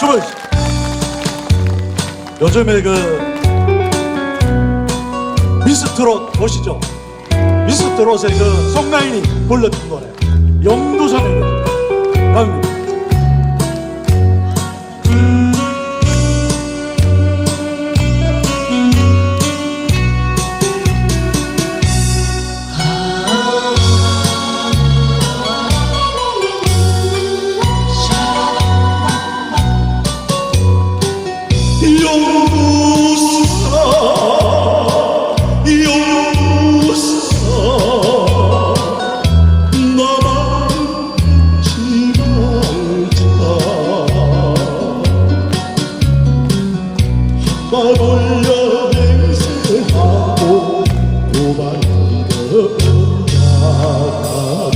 주문. 요즘에 그 미스트롯 보시죠? 미스트롯의 그 송나인이 불렀던 노래. 영두산의 노래 바돌려 맹세하고 도발하던 나가던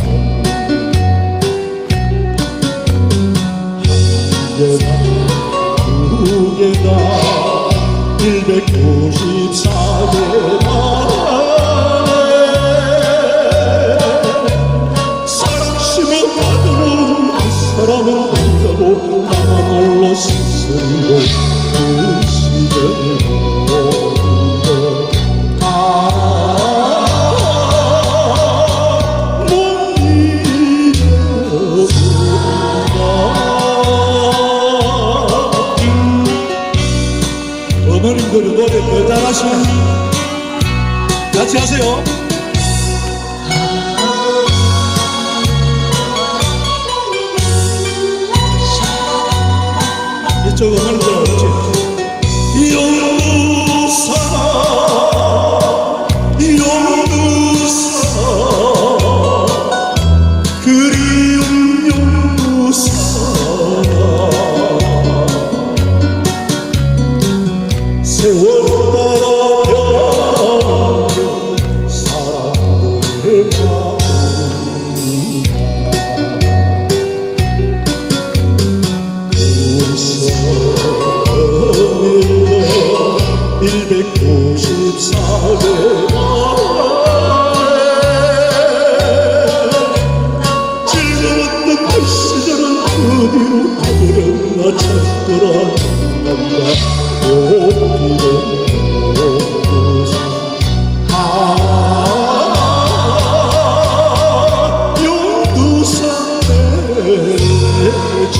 한개 개나 194개 만에 사랑심에 빠져온 그 사람은 아니라고 나만 홀로 스스로 노래 더 잘하시네 같이 하세요. 이쪽 어머님들 어찌 용 아들은 나 찾더라 남자 오기로 아 용두산 대지